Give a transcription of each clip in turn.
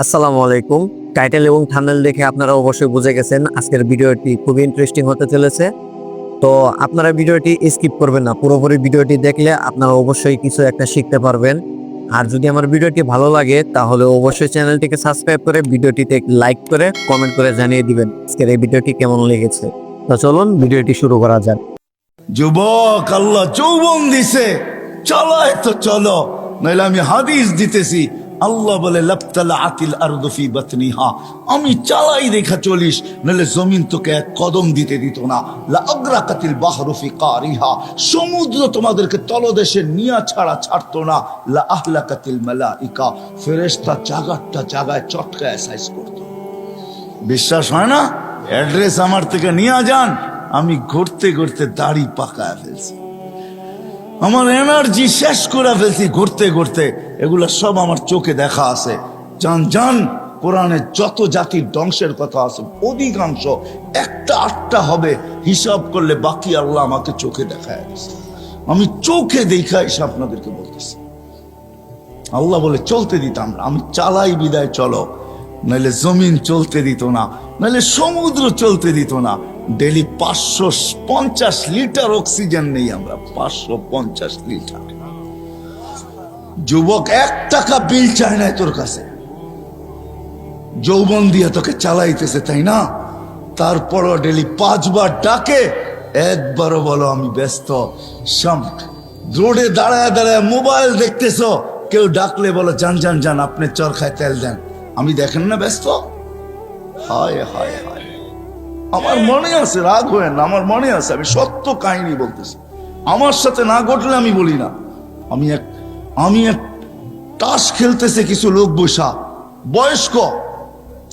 আসসালামু আলাইকুম। টাইটেল এবং থাম্বনেল দেখে আপনারা অবশ্যই বুঝে গেছেন আজকের ভিডিওটি খুবই ইন্টারেস্টিং হতে চলেছে। তো আপনারা ভিডিওটি স্কিপ করবেন না, পুরোপুরি ভিডিওটি দেখলে আপনারা অবশ্যই কিছু একটা শিখতে পারবেন। আর যদি আমার ভিডিওটি ভালো লাগে, তাহলে অবশ্যই চ্যানেলটিকে সাবস্ক্রাইব করে ভিডিওটিতে লাইক করে কমেন্ট করে জানিয়ে দিবেন আজকের এই ভিডিওটি কেমন লেগেছে। তো চলুন ভিডিওটি শুরু করা যাক। যুবক, আল্লাহ যৌবন দিছে। চলো তো চলো, নইলে আমি হাদিস দিতেছি। আল্লাহ বলে লাপ্তালা আতিল আরদফি বাতনিহা। আমি চালাই রেখা চলিস নইলে জমিন তোকে এক কদম দিতে দিত না। লা আগ্রাকাতিল বাহরফি কারিহা। সমুদ্র তোমাদেরকে তলদেশে নিয়া ছাড়া ছাড়তো না। লা আহলাকাতিল মালাইকা। ফেরেশতা জাগারটা জাগায় চটকায় সাইজ করতো। বিশ্বাস হয় না? অ্যাড্রেস আমার থেকে নিয়ে যান। আমি ঘুরতে ঘুরতে দাড়ি পাকায় ফেলছি। আমার এনার্জি শেষ করে ফেলছি ঘুরতে ঘুরতে। এগুলো সব আমার চোখে দেখা আছে। জান জান, কোরআনে যত জাতির ধ্বংসের কথা আছে, অধিকাংশ একটা আটটা হবে, হিসাব করলে বাকি আল্লাহ আমাকে চোখে দেখায় দিছে। আমি চোখে দেখা এসে আপনাদেরকে বলতেছি। আল্লাহ বলে, চলতে দিতাম না, আমি চালাই বিদায়, চলো। নাহলে জমিন চলতে দিত না নাহলে সমুদ্র চলতে দিত না। ডেলি পাঁচশো পঞ্চাশ লিটার অক্সিজেন নেই আমরা, পাঁচশো পঞ্চাশ লিটার। যুবক, এক টাকা বিল চায় নাই তোর কাছে। যৌবন দিয়ে তোকে চালাইতেছে, তাই না? তারপরও ডেলি পাঁচবার ডাকে, একবারও বলো, আমি ব্যস্ত। রোডে দাঁড়ায় দাঁড়ায় মোবাইল দেখতেছ। কেউ ডাকলে বলো, যান যান যান, আপনি চরখায় তেল দেন। আমি দেখেন না ব্যস্ত? হায় হায় হায়। আমার মনে আছে, রাগ হয় না, আমার মনে আছে, আমি সত্য কাহিনী বলতেছি। আমার সাথে না ঘটলে আমি বলি না। আমি এক আমি এক তাস খেলতেছে কিছু লোক বসা। বয়স্ক।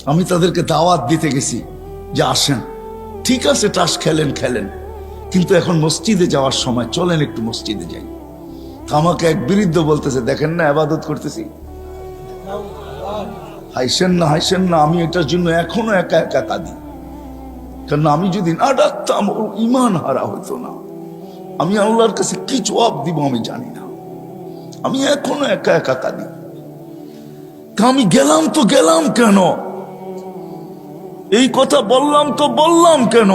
আমি তাদেরকে দাওয়াত দিতে গেছি যে আসেন। ঠিক আছে, তাস খেলেন খেলেন। কিন্তু এখন মসজিদে যাওয়ার সময় চলেন একটু মসজিদে যাই। আমাকে এক বিরুদ্ধ বলতেছে, দেখেন না, আবাদত করতেছি। হাইসেন না হাইসেন না, আমি এটার জন্য এখনও একা একা কাঁদি। কারণ আমি যদি না ডাকতাম, ওর ইমান হারা হতো না। আমি আল্লাহর কাছে কি জবাব দিব আমি জানি না। আমি এখনও একা একা কাঁদি। আমি গেলাম তো গেলাম কেন? এই কথা বললাম তো বললাম কেন?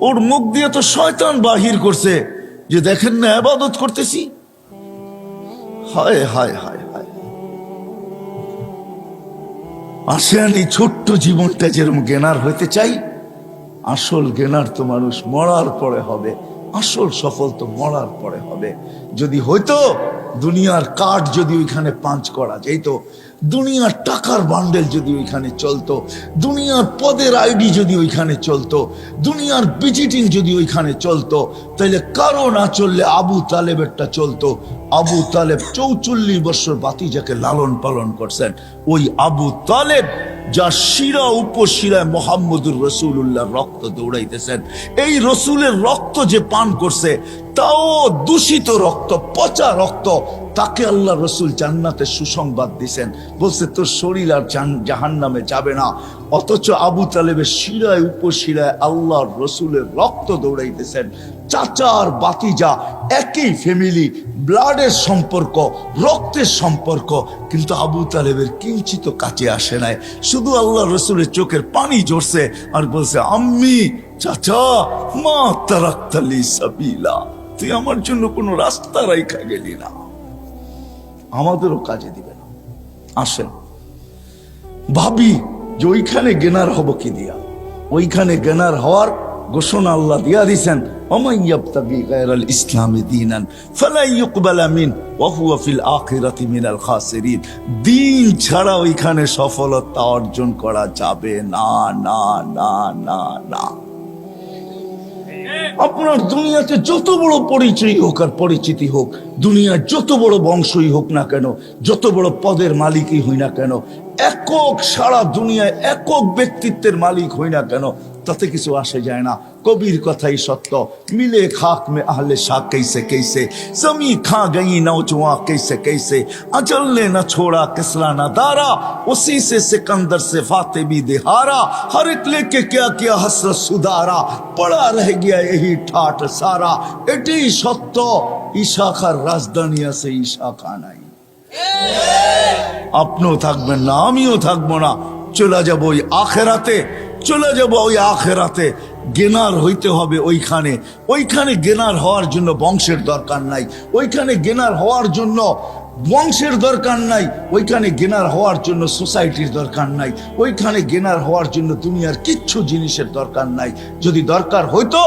ওর মুখ দিয়ে তো শয়তান বাহির করছে। যে দেখেন না, আবাদত করতেছি। হায় হায় হায় আসেন এই ছোট্ট জীবনটা যেরকম জ্ঞানার হইতে চাই। আসল জ্ঞানার তো মানুষ মরার পরে হবে। আসল সফল তো মরার পরে হবে। যদি হইতো দুনিয়ার কাঠ যদি ওইখানে পাঞ্চ করা যেত দুনিয়ার টাকার বান্ডেল যদি ওইখানে চলতো, দুনিয়ার পদের আইডি যদি ওইখানে চলতো, দুনিয়ার ভিজিটিং যদি ওইখানে চলতো তাহলে কারও না চললে আবু তালেবেরটা চলতো। আবু তালেব চৌচল্লিশ বছর বাতিজাকে লালন পালন করছেন। ওই আবু তালেব যা শিরা উপশিরায় মোহাম্মদুর রসুল্লাহ রক্ত দৌড়াইতেছেন। এই রসুলের রক্ত যে পান করছে তাও দূষিত রক্ত, পচা রক্ত। তাকে আল্লাহ রসুল জান্নাতে সুসংবাদ দিছেন। বলছে, তোর শরীর আর জাহান নামে যাবে না। অথচ আবু তালেবের শিরায় উপশিরায় আল্লাহ রসুলের রক্ত দৌড়াইতেছেন। চাচার বাতিজা, একই ফ্যামিলি ব্লাডের সম্পর্ক, রক্তের সম্পর্ক। কিন্তু আবু তালেবের কিঞ্চিত কাছে আসে নাই। শুধু আল্লাহ রসুলের চোখের পানি ঝরছে আর বলছে, আম্মি, চাচা, মা তারাক্তালি সাবিলা। তুই আমার জন্য কোনো রাস্তা রাইখা গেলি না। আমাদেরও কাজে দিবে না। আসেন। ভাবি যে ওইখানে গেনার হব কি দিয়া? ওইখানে গেনার হওয়ার ঘোষণা আল্লাহ দিয়া দিছেন। সফলতা অর্জন করা যাবে না না না না না। আপনার দুনিয়াতে যত বড় পরিচয় হোক আর পরিচিতি হোক, দুনিয়ার যত বড় বংশই হোক না কেন, যত বড় পদের মালিকই হই না কেন, একক সারা দুনিয়ায় একক ব্যক্তিত্বের মালিক হই না কেন তাতে কিছু আসে যায় না কবির কথাই সত্য মিলে খাক মে আহলে শাহ कैसे कैसे जमी खा गई नौजवान कैसे कैसे अजल ने न छोड़ा किसरा न दारा उसी से सिकंदर से फाते भी दिहारा हर एक लेके क्या क्या हसरत सुधारा पड़ा रह गया यही ठाट सारा এটাই সত্য ইশাখার রাজধানী আছে ইশাখা নাই আপনিও থাকবেন না আমিও থাকবো না চলে যাব ওই আখেরাতে চলে যাব ওই আখেরাতে। গেনার হইতে হবে ওইখানে। ওইখানে গেনার হওয়ার জন্য বংশের দরকার নাই। ওইখানে গেনার হওয়ার জন্য বংশের দরকার নাই। ওইখানে গেনার হওয়ার জন্য সোসাইটির দরকার নাই। ওইখানে গেনার হওয়ার জন্য দুনিয়ার কিচ্ছু জিনিসের দরকার নাই। যদি দরকার হইতো